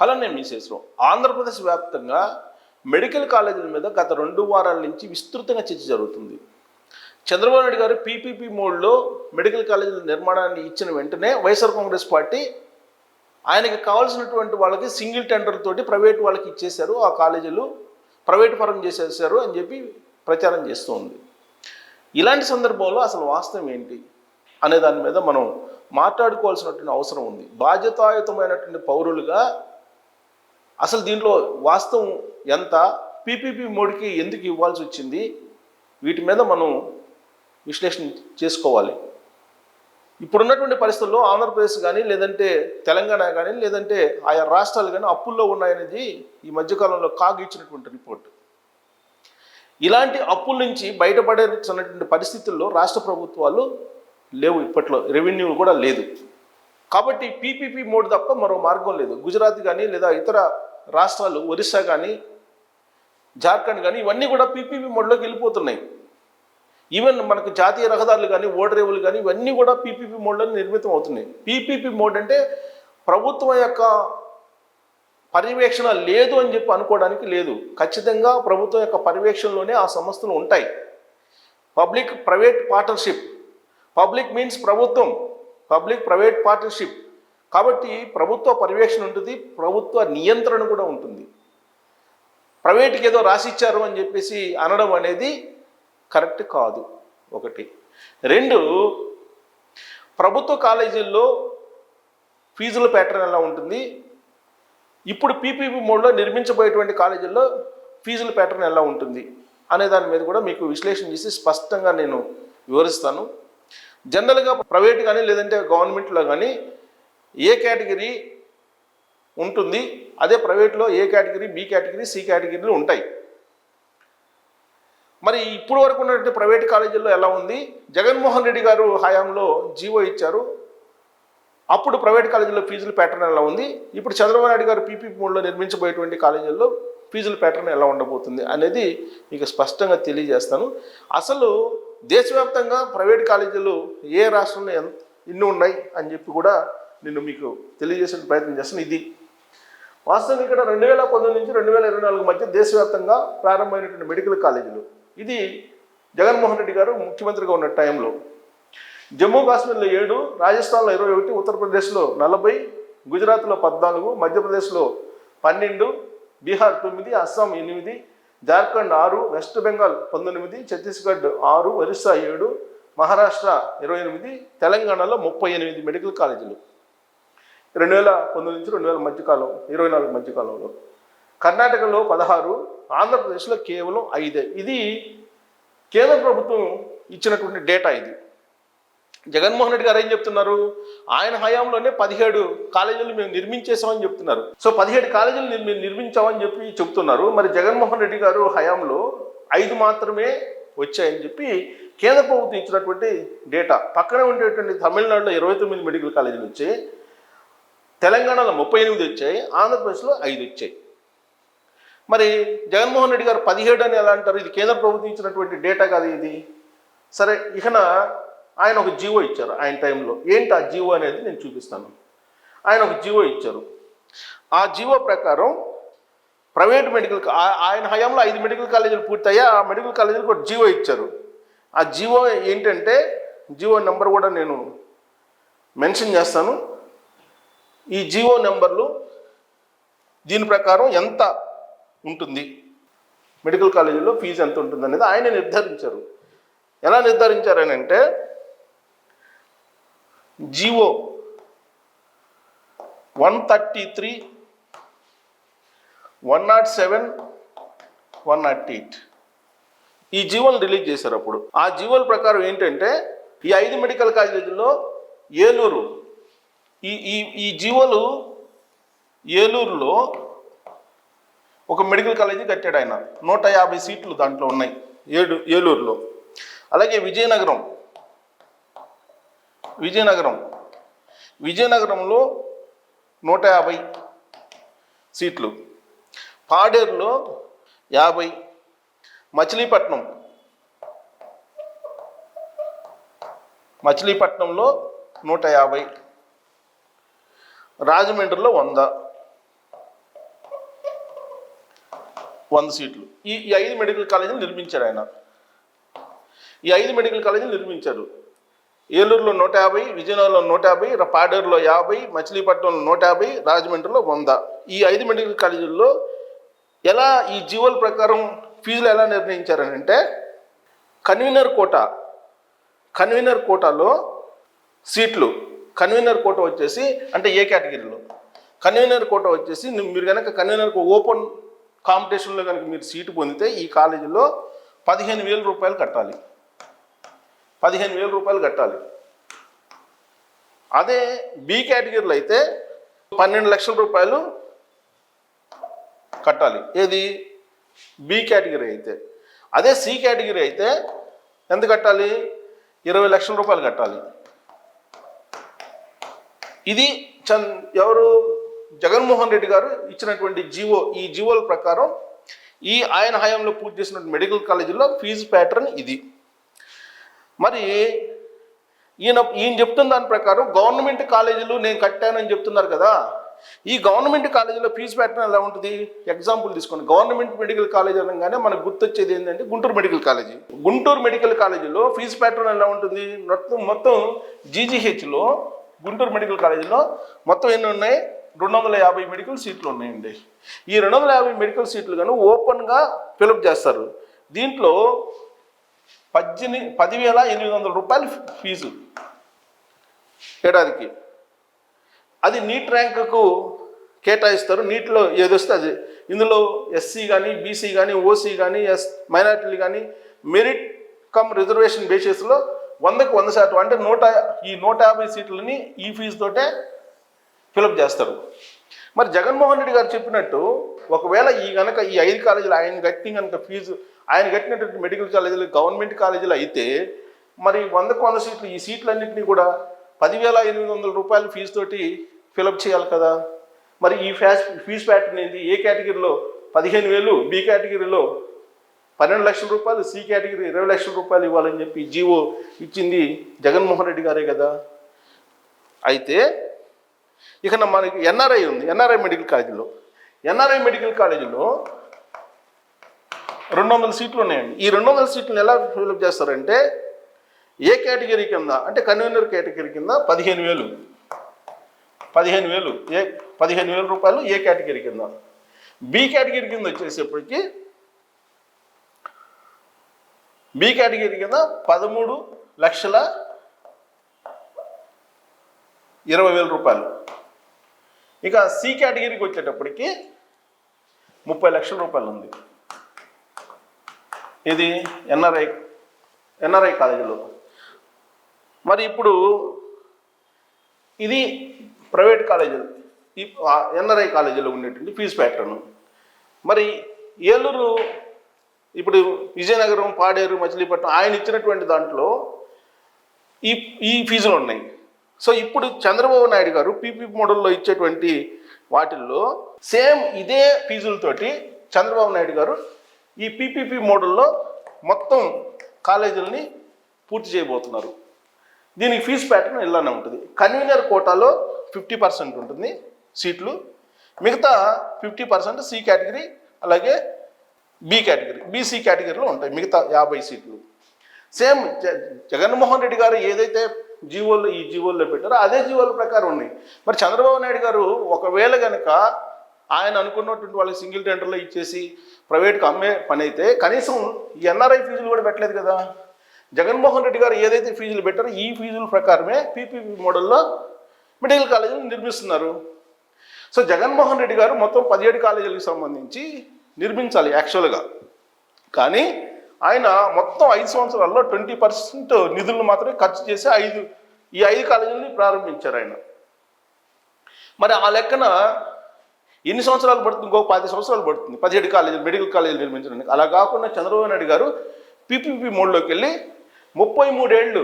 అలానే మిసేస్లో ఆంధ్రప్రదేశ్ వ్యాప్తంగా మెడికల్ కాలేజీల మీద గత రెండు వారాల నుంచి విస్తృతంగా చర్చ జరుగుతుంది. చంద్రబాబు నాయుడు గారు పీపీపీ మోడ్లో మెడికల్ కాలేజీల నిర్మాణాన్ని ఇచ్చిన వెంటనే వైఎస్ఆర్ కాంగ్రెస్ పార్టీ ఆయనకి కావాల్సినటువంటి వాళ్ళకి సింగిల్ టెండర్ తోటి ప్రైవేట్ వాళ్ళకి ఇచ్చేశారు ఆ కాలేజీలు ప్రైవేట్ పరం చేసేసారు అని చెప్పి ప్రచారం చేస్తుంది. ఇలాంటి సందర్భంలో అసలు వాస్తవం ఏంటి అనే దాని మీద మనం మాట్లాడుకోవాల్సినటువంటి అవసరం ఉంది. బాధ్యతాయుతమైనటువంటి పౌరులుగా అసలు దీంట్లో వాస్తవం ఎంత? పీపీపీ మోడీకి ఎందుకు ఇవ్వాల్సి వచ్చింది? వీటి మీద మనం విశ్లేషణ చేసుకోవాలి. ఇప్పుడున్నటువంటి పరిస్థితుల్లో ఆంధ్రప్రదేశ్ కానీ లేదంటే తెలంగాణ కానీ లేదంటే ఆయా రాష్ట్రాలు కానీ అప్పుల్లో ఉన్నాయనేది ఈ మధ్యకాలంలో కాగ్ ఇచ్చినటువంటి రిపోర్ట్. ఇలాంటి అప్పుల నుంచి బయటపడేటువంటి పరిస్థితుల్లో రాష్ట్ర ప్రభుత్వాలు లేవు ఇప్పట్లో. రెవెన్యూ కూడా లేదు. కాబట్టి పీపీపీ మోడ్ తప్ప మరో మార్గం లేదు. గుజరాత్ కానీ లేదా ఇతర రాష్ట్రాలు ఒరిస్సా కానీ జార్ఖండ్ కానీ ఇవన్నీ కూడా పీపీపీ మోడ్లోకి వెళ్ళిపోతున్నాయి. ఈవెన్ మనకు జాతీయ రహదారులు కానీ ఓడరేవులు కానీ ఇవన్నీ కూడా పీపీపీ మోడ్లో నిర్మితం అవుతున్నాయి. పీపీపీ మోడ్ అంటే ప్రభుత్వం యొక్క పర్యవేక్షణ లేదు అని చెప్పి అనుకోవడానికి లేదు. ఖచ్చితంగా ప్రభుత్వం యొక్క పర్యవేక్షణలోనే ఆ సంస్థలు ఉంటాయి. Public private partnership public means ప్రభుత్వం. పబ్లిక్ ప్రైవేట్ పార్ట్నర్షిప్ కాబట్టి ప్రభుత్వ పర్యవేక్షణ ఉంటుంది ప్రభుత్వ నియంత్రణ కూడా ఉంటుంది. ప్రైవేట్కి ఏదో రాసిచ్చారు అని చెప్పేసి అనడం అనేది కరెక్ట్ కాదు ఒకటి. రెండు ప్రభుత్వ కాలేజీల్లో ఫీజుల ప్యాటర్న్ ఎలా ఉంటుంది? ఇప్పుడు పీపీపీ మోడ్లో నిర్మించబోయేటువంటి కాలేజీల్లో ఫీజుల ప్యాటర్న్ ఎలా ఉంటుంది? అనే దాని మీద కూడా మీకు విశ్లేషణ చేసి స్పష్టంగా నేను వివరిస్తాను. జనరల్గా ప్రైవేట్ కానీ లేదంటే గవర్నమెంట్లో కానీ ఏ కేటగిరీ ఉంటుంది అదే ప్రైవేట్లో A category B category C కేటగిరీలు ఉంటాయి. మరి ఇప్పుడు వరకు ఉన్నటువంటి ప్రైవేట్ కాలేజీల్లో ఎలా ఉంది? జగన్మోహన్ రెడ్డి గారు హయాంలో జీవో ఇచ్చారు. అప్పుడు ప్రైవేట్ కాలేజీల్లో ఫీజుల ప్యాటర్న్ ఎలా ఉంది? ఇప్పుడు చంద్రబాబు నాయుడు గారు పీపీ మూడులో నిర్మించబోయేటువంటి కాలేజీల్లో ఫీజుల ప్యాటర్న్ ఎలా ఉండబోతుంది అనేది మీకు స్పష్టంగా తెలియజేస్తాను. అసలు దేశవ్యాప్తంగా ప్రైవేట్ కాలేజీలు ఏ రాష్ట్రంలో ఎంత ఇన్ని ఉన్నాయి అని చెప్పి కూడా నేను మీకు తెలియజేసే ప్రయత్నం చేస్తాను. ఇది వాస్తవం ఇక్కడ రెండు వేల పంతొమ్మిది నుంచి రెండు వేల ఇరవై నాలుగు మధ్య దేశవ్యాప్తంగా ప్రారంభమైనటువంటి మెడికల్ కాలేజీలు. ఇది జగన్మోహన్ రెడ్డి గారు ముఖ్యమంత్రిగా ఉన్న టైంలో. జమ్మూ కాశ్మీర్లో ఏడు రాజస్థాన్లో ఇరవై ఒకటి ఉత్తరప్రదేశ్లో నలభై గుజరాత్లో పద్నాలుగు మధ్యప్రదేశ్లో పన్నెండు బీహార్ తొమ్మిది అస్సాం ఎనిమిది జార్ఖండ్ ఆరు వెస్ట్ బెంగాల్ పంతొమ్మిది ఛత్తీస్గఢ్ ఆరు ఒరిస్సా ఏడు మహారాష్ట్ర ఇరవై ఎనిమిది తెలంగాణలో ముప్పై ఎనిమిది మెడికల్ కాలేజీలు. రెండు వేల పంతొమ్మిది నుంచి రెండు వేల మధ్యకాలం ఇరవై నాలుగు మధ్యకాలంలో కర్ణాటకలో పదహారు ఆంధ్రప్రదేశ్లో కేవలం ఐదే. ఇది కేంద్ర ప్రభుత్వం ఇచ్చినటువంటి డేటా ఇది. జగన్మోహన్ రెడ్డి గారు ఏం చెప్తున్నారు? ఆయన హయాంలోనే పదిహేడు కాలేజీలు మేము నిర్మించేసామని చెప్తున్నారు. సో పదిహేడు కాలేజీలు మేము నిర్మించామని చెప్పి చెప్తున్నారు. మరి జగన్మోహన్ రెడ్డి గారు హయాంలో ఐదు మాత్రమే వచ్చాయని చెప్పి కేంద్ర ప్రభుత్వం ఇచ్చినటువంటి డేటా. పక్కనే ఉండేటువంటి తమిళనాడులో ఇరవై తొమ్మిది మెడికల్ కాలేజీలు వచ్చాయి. తెలంగాణలో ముప్పై ఎనిమిది వచ్చాయి ఆంధ్రప్రదేశ్లో ఐదు వచ్చాయి. మరి జగన్మోహన్ రెడ్డి గారు పదిహేడు అని ఎలా అంటారు? ఇది కేంద్ర ప్రభుత్వం ఇచ్చినటువంటి డేటా కాదు ఇది. సరే ఇకన ఆయన ఒక జీవో ఇచ్చారు ఆయన టైంలో. ఏంటి ఆ జీవో అనేది నేను చూపిస్తాను. ఆయన ఒక జీవో ఇచ్చారు. ఆ జీవో ప్రకారం ప్రైవేట్ మెడికల్ ఆయన హయాంలో ఐదు మెడికల్ కాలేజీలు పూర్తయ్యా ఆ మెడికల్ కాలేజీలకు ఒక జీవో ఇచ్చారు. ఆ జీవో ఏంటంటే జీవో నెంబర్ కూడా నేను మెన్షన్ చేస్తాను. ఈ జీవో నెంబర్లు దీని ప్రకారం ఎంత ఉంటుంది? మెడికల్ కాలేజీలో ఫీజు ఎంత ఉంటుంది అనేది ఆయన నిర్ధారించారు. ఎలా నిర్ధారించారని అంటే GO one thirty three one not seven one not eight. ఈ జీవోలు రిలీజ్ చేశారు అప్పుడు. ఆ జీవోల ప్రకారం ఏంటంటే ఈ ఐదు మెడికల్ కాలేజీల్లో ఏలూరు ఈ ఈ ఈ జీవోలు ఏలూరులో ఒక మెడికల్ కాలేజీ కట్టాడు ఆయన. నూట యాభై సీట్లు దాంట్లో ఉన్నాయి ఏడు ఏలూరులో. అలాగే విజయనగరం విజయనగరం విజయనగరంలో నూట యాభై సీట్లు. పాడేరులో యాభై మచిలీపట్నం మచిలీపట్నంలో నూట యాభై రాజమండ్రిలో వంద. వంద సీట్లు. ఈ ఈ ఐదు మెడికల్ కాలేజీలు నిర్మించారు ఆయన. ఈ ఐదు మెడికల్ కాలేజీలు నిర్మించారు. ఏలూరులో నూట యాభై విజయనగరంలో నూట యాభై పాడేరులో యాభై మచిలీపట్నంలో నూట యాభై రాజమండ్రిలో వంద. ఈ ఐదు మెడికల్ కాలేజీల్లో ఎలా ఈ జీవోల ప్రకారం ఫీజులు ఎలా నిర్ణయించారంటే కన్వీనర్ కోట కన్వీనర్ కోటాలో సీట్లు కన్వీనర్ కోట వచ్చేసి అంటే ఏ కేటగిరీలో? కన్వీనర్ కోట వచ్చేసి మీరు కనుక కన్వీనర్ ఓపెన్ కాంపిటీషన్లో కనుక మీరు సీటు పొందితే ఈ కాలేజీలో పదిహేను వేల రూపాయలు కట్టాలి. పదిహేను వేల రూపాయలు కట్టాలి. అదే బి కేటగిరీలో అయితే పన్నెండు లక్షల రూపాయలు కట్టాలి. ఏది? బి కేటగిరీ అయితే. అదే సి కేటగిరీ అయితే ఎంత కట్టాలి? ఇరవై లక్షల రూపాయలు కట్టాలి. ఇది చంద్ ఎవరు? జగన్మోహన్ రెడ్డి గారు ఇచ్చినటువంటి జీవో ఈ జీవోల ప్రకారం ఈ ఆయన హయాంలో పూర్తి చేసినటువంటి మెడికల్ కాలేజీలో ఫీజు ప్యాటర్న్ ఇది. మరి ఈయన ఈయన చెప్తున్న దాని ప్రకారం గవర్నమెంట్ కాలేజీలు నేను కట్టానని చెప్తున్నారు కదా. ఈ గవర్నమెంట్ కాలేజీలో ఫీజు ప్యాటర్న్ ఎలా ఉంటుంది? ఎగ్జాంపుల్ తీసుకోండి. గవర్నమెంట్ మెడికల్ కాలేజ్ అనగానే మనకు గుర్తొచ్చేది ఏంటంటే Guntur medical college. Guntur medical కాలేజీలో ఫీజు ప్యాటర్న్ ఎలా ఉంటుంది? మొత్తం మొత్తం జీజీహెచ్లో గుంటూరు మెడికల్ కాలేజీలో మొత్తం ఎన్ని ఉన్నాయి? రెండు వందల యాభై మెడికల్ సీట్లు ఉన్నాయండి. ఈ రెండు వందల యాభై మెడికల్ సీట్లు కానీ ఓపెన్గా ఫిలప్ చేస్తారు. దీంట్లో పద్దెనిమిది పదివేల ఎనిమిది వందల రూపాయలు ఫీజు ఏడాదికి. అది నీట్ ర్యాంకుకు కేటాయిస్తారు. నీటిలో ఏదొస్తే అది. ఇందులో ఎస్సీ కానీ బీసీ కానీ ఓసీ కానీ ఎస్ మైనార్టీలు కానీ మెరిట్ కమ్ రిజర్వేషన్ బేసిస్లో వందకు వంద శాతం అంటే నూట ఈ నూట యాభై సీట్లని ఈ ఫీజుతోటే ఫిలప్ చేస్తారు. మరి జగన్మోహన్ రెడ్డి గారు చెప్పినట్టు ఒకవేళ ఈ గనక ఈ ఐదు కాలేజీలు ఆయన కట్టిన కనుక ఫీజు ఆయన కట్టినటువంటి మెడికల్ కాలేజీలు గవర్నమెంట్ కాలేజీలు అయితే మరి వందకు వంద సీట్లు ఈ సీట్లన్నింటినీ కూడా పదివేల ఎనిమిది వందల రూపాయల ఫీజుతోటి ఫిలప్ చేయాలి కదా. మరి ఈ ఫ్యాస్ ఫీజు ప్యాటర్న్ ఏంటి ఏ కేటగిరీలో పదిహేను వేలు బి కేటగిరీలో పన్నెండు లక్షల రూపాయలు సి కేటగిరీ ఇరవై లక్షల రూపాయలు ఇవ్వాలని చెప్పి జీవో ఇచ్చింది జగన్మోహన్ రెడ్డి గారే కదా. అయితే ఇక మనకి ఎన్ఆర్ఐ ఉంది ఎన్ఆర్ఐ మెడికల్ కాలేజీలో. ఎన్ఆర్ఐ మెడికల్ కాలేజీలో రెండు వందల సీట్లు ఉన్నాయండి. ఈ రెండు వందల సీట్లను ఎలా ఫిలప్ చేస్తారంటే ఏ కేటగిరీ కింద అంటే కన్వీనర్ కేటగిరీ కింద పదిహేను వేలు. పదిహేను వేలు ఏ పదిహేను వేల రూపాయలు ఏ కేటగిరీ కింద. బి కేటగిరీ కింద వచ్చేసేపటికి బి కేటగిరీ కింద పదమూడు లక్షల ఇరవై వేల రూపాయలు. ఇక సి కేటగిరీకి వచ్చేటప్పటికి ముప్పై లక్షల రూపాయలు ఉంది. ఇది ఎన్ఆర్ఐ ఎన్ఆర్ఐ కాలేజీలో. మరి ఇప్పుడు ఇది ప్రైవేట్ కాలేజీలు. ఎన్ఆర్ఐ కాలేజీలో ఉండేటువంటి ఫీజు ప్యాటర్ను. మరి ఏలూరు ఇప్పుడు విజయనగరం పాడేరు మచిలీపట్నం ఆయన ఇచ్చినటువంటి దాంట్లో ఈ ఈ ఫీజులు ఉన్నాయి. సో ఇప్పుడు చంద్రబాబు నాయుడు గారు పీపీ మోడల్లో ఇచ్చేటువంటి వాటిల్లో సేమ్ ఇదే ఫీజులతోటి చంద్రబాబు నాయుడు గారు ఈ పీపీపీ మోడల్లో మొత్తం కాలేజీలని పూర్తి చేయబోతున్నారు. దీనికి ఫీజు ప్యాటర్న్ ఇలానే ఉంటుంది. కన్వీనర్ కోటాలో ఫిఫ్టీ పర్సెంట్ ఉంటుంది సీట్లు. మిగతా ఫిఫ్టీ పర్సెంట్ సి కేటగిరీ అలాగే బి కేటగిరీ బీసీ కేటగిరీలో ఉంటాయి మిగతా యాభై సీట్లు. సేమ్ జ- జగన్మోహన్ రెడ్డి గారు ఏదైతే జీవోలు ఈ జీవోల్లో పెట్టారో అదే జీవోల ప్రకారం ఉన్నాయి. మరి చంద్రబాబు నాయుడు గారు ఒకవేళ కనుక ఆయన అనుకున్నటువంటి వాళ్ళకి సింగిల్ టెండర్లో ఇచ్చేసి ప్రైవేట్కి అమ్మే పని అయితే కనీసం ఎన్ఆర్ఐ ఫీజులు కూడా పెట్టలేదు కదా. జగన్మోహన్ రెడ్డి గారు ఏదైతే ఫీజులు పెట్టారో ఈ ఫీజుల ప్రకారమే పీపీపీ మోడల్లో మెడికల్ కాలేజీలు నిర్మిస్తున్నారు. సో జగన్మోహన్ రెడ్డి గారు మొత్తం పదిహేడు కాలేజీలకు సంబంధించి నిర్మించాలి యాక్చువల్గా. కానీ ఆయన మొత్తం ఐదు సంవత్సరాల్లో ట్వంటీ పర్సెంట్ నిధులను మాత్రమే ఖర్చు చేసి ఐదు ఈ ఐదు కాలేజీలని ప్రారంభించారు ఆయన. మరి ఆ లెక్కన ఎన్ని సంవత్సరాలు పడుతుంది? ఇంకో పది సంవత్సరాలు పడుతుంది. పదిహేడు కాలేజీలు మెడికల్ కాలేజీలు నిర్మించడానికి. అలా కాకుండా చంద్రబాబు నాయుడు గారు పీపీపీ మోడ్లోకి వెళ్ళి ముప్పై మూడేళ్ళు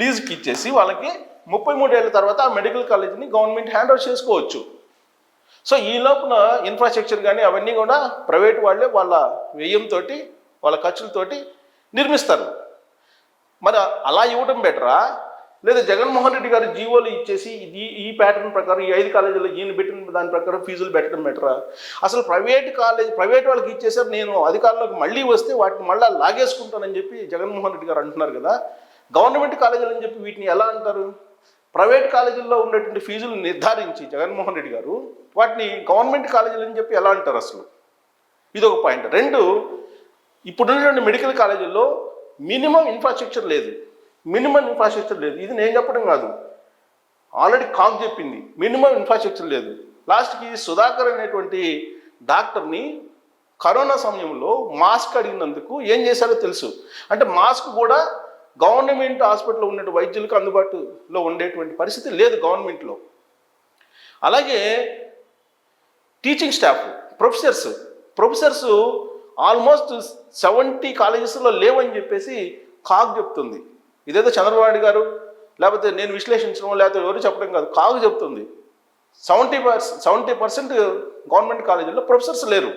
లీజుకి ఇచ్చేసి వాళ్ళకి ముప్పై మూడేళ్ళ తర్వాత ఆ మెడికల్ కాలేజీని గవర్నమెంట్ హ్యాండ్ ఓవర్ చేసుకోవచ్చు. సో ఈ లోపున ఇన్ఫ్రాస్ట్రక్చర్ కానీ అవన్నీ కూడా ప్రైవేట్ వాళ్ళే వాళ్ళ వ్యయంతో వాళ్ళ ఖర్చులతోటి నిర్మిస్తారు. మరి అలా ఇవ్వడం బెటరా లేదా జగన్మోహన్ రెడ్డి గారు జీవోలు ఇచ్చేసి ఈ ఈ ప్యాటర్న్ ప్రకారం ఈ ఐదు కాలేజీలో ఈయన పెట్టిన దాని ప్రకారం ఫీజులు పెట్టడం బెటరా అసలు ప్రైవేట్ కాలేజ్ ప్రైవేట్ వాళ్ళకి ఇచ్చేసారు నేను అధికారంలోకి మళ్ళీ వస్తే వాటిని మళ్ళీ లాగేసుకుంటానని చెప్పి జగన్మోహన్ రెడ్డి గారు అంటున్నారు కదా? గవర్నమెంట్ కాలేజీలు అని చెప్పి వీటిని ఎలా అంటారు? ప్రైవేట్ కాలేజీల్లో ఉన్నటువంటి ఫీజులు నిర్ధారించి జగన్మోహన్ రెడ్డి గారు వాటిని గవర్నమెంట్ కాలేజీలు అని చెప్పి ఎలా అంటారు అసలు? ఇది ఒక పాయింట్. రెండు ఇప్పుడున్నటువంటి మెడికల్ కాలేజీల్లో మినిమం ఇన్ఫ్రాస్ట్రక్చర్ లేదు. మినిమం ఇన్ఫ్రాస్ట్రక్చర్ లేదు. ఇది నేను చెప్పడం కాదు. ఆల్రెడీ కాక్ చెప్పింది. మినిమం ఇన్ఫ్రాస్ట్రక్చర్ లేదు. లాస్ట్కి సుధాకర్ అనేటువంటి డాక్టర్ని కరోనా సమయంలో మాస్క్ అడిగినందుకు ఏం చేశారో తెలుసు. అంటే మాస్క్ కూడా గవర్నమెంట్ హాస్పిటల్లో ఉన్నటువంటి వైద్యులకు అందుబాటులో ఉండేటువంటి పరిస్థితి లేదు గవర్నమెంట్లో. అలాగే teaching staff professors professors almost seventy కాలేజెస్లో లేవని చెప్పేసి కాగ్ చెప్తుంది. ఇదేదో చంద్రబాబు గారు లేకపోతే నేను విశ్లేషించడం లేకపోతే ఎవరు చెప్పడం కాదు కాగు చెప్తుంది. Seventy percent seventy percent government కాలేజీల్లో ప్రొఫెసర్స్ లేరు.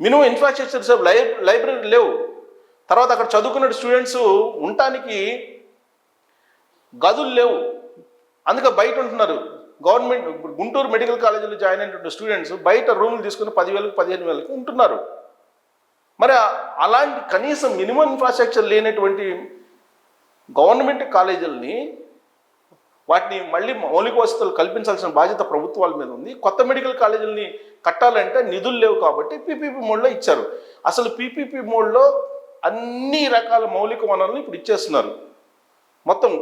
మినిమం ఇన్ఫ్రాస్ట్రక్చర్స్ లై లైబ్రరీ లేవు. తర్వాత అక్కడ చదువుకున్న స్టూడెంట్స్ ఉండటానికి గదులు లేవు. అందుకే బయట ఉంటున్నారు. గవర్నమెంట్ గుంటూరు మెడికల్ కాలేజీలో జాయిన్ అయినటువంటి స్టూడెంట్స్ బయట రూములు తీసుకుని పదివేలకు పదిహేను వేలకు ఉంటున్నారు. మరి అలాంటి కనీసం మినిమం ఇన్ఫ్రాస్ట్రక్చర్ లేనటువంటి గవర్నమెంట్ కాలేజీలని వాటిని మళ్ళీ మౌలిక వసతులు కల్పించాల్సిన బాధ్యత ప్రభుత్వాల మీద ఉంది. కొత్త మెడికల్ కాలేజీలని కట్టాలంటే నిధులు లేవు కాబట్టి పీపీపీ మోడ్లో ఇచ్చారు. అసలు పీపీపీ మోడ్లో అన్ని రకాల మౌలిక వనరులు ఇప్పుడు ఇచ్చేస్తున్నారు. మొత్తం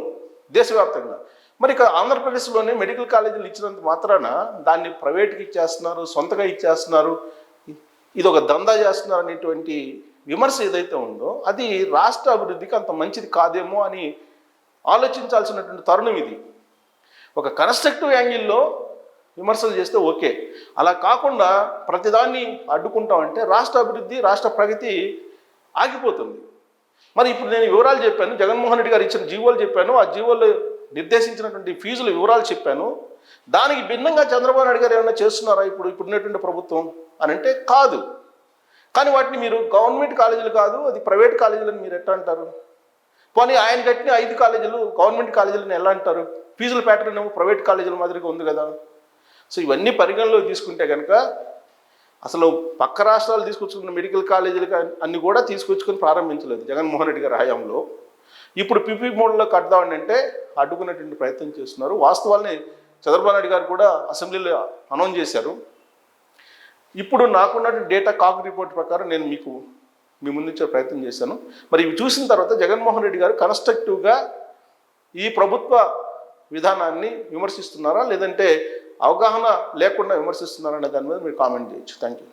దేశవ్యాప్తంగా. మరి ఇక ఆంధ్రప్రదేశ్లోనే మెడికల్ కాలేజీలు ఇచ్చినంత మాత్రాన దాన్ని ప్రైవేట్కి ఇచ్చేస్తున్నారు సొంతగా ఇచ్చేస్తున్నారు. ఇది ఒక దందా చేస్తున్నారు అనేటువంటి విమర్శ ఏదైతే ఉందో అది రాష్ట్ర అభివృద్ధికి అంత మంచిది కాదేమో అని ఆలోచించాల్సినటువంటి తరుణం ఇది. ఒక కన్స్ట్రక్టివ్ యాంగిల్లో విమర్శలు చేస్తే ఓకే. అలా కాకుండా ప్రతిదాన్ని అడ్డుకుంటామంటే రాష్ట్ర అభివృద్ధి రాష్ట్ర ప్రగతి ఆగిపోతుంది. మరి ఇప్పుడు నేను వివరాలు చెప్పాను జగన్మోహన్ రెడ్డి గారు ఇచ్చిన జీవోలు చెప్పాను ఆ జీవోలు నిర్దేశించినటువంటి ఫీజుల వివరాలు చెప్పాను. దానికి భిన్నంగా చంద్రబాబు నాయుడు గారు ఏమైనా చేస్తున్నారా ఇప్పుడు ఇప్పుడున్నటువంటి ప్రభుత్వం అని అంటే కాదు. కానీ వాటిని మీరు గవర్నమెంట్ కాలేజీలు కాదు అది ప్రైవేట్ కాలేజీలు మీరు ఎట్లా అంటారు? పోనీ ఆయన కట్టిన ఐదు కాలేజీలు గవర్నమెంట్ కాలేజీలను ఎలా అంటారు? ఫీజుల ప్యాటర్న్ ఏమో ప్రైవేట్ కాలేజీల మాదిరిగా ఉంది కదా. సో ఇవన్నీ పరిగణలోకి తీసుకుంటే కనుక అసలు పక్క రాష్ట్రాలు తీసుకొచ్చుకున్న మెడికల్ కాలేజీలు అన్ని కూడా తీసుకొచ్చుకొని ప్రారంభించలేదు జగన్మోహన్ రెడ్డి గారి హయాంలో. ఇప్పుడు పిపి మోడ్లో కడదామని అంటే అడ్డుకునేటువంటి ప్రయత్నం చేస్తున్నారు. వాస్తవాల్ని చంద్రబాబు నాయుడు గారు కూడా అసెంబ్లీలో అనౌన్స్ చేశారు. ఇప్పుడు నాకున్నటువంటి డేటా కాక్ రిపోర్ట్ ప్రకారం నేను మీకు మీ ముందుంచే ప్రయత్నం చేశాను. మరి ఇవి చూసిన తర్వాత జగన్మోహన్ రెడ్డి గారు కన్స్ట్రక్టివ్గా ఈ ప్రభుత్వ విధానాన్ని విమర్శిస్తున్నారా? లేదంటే అవగాహన లేకుండా విమర్శిస్తున్నారనే దాని మీద మీరు కామెంట్ చేయొచ్చు. Thank you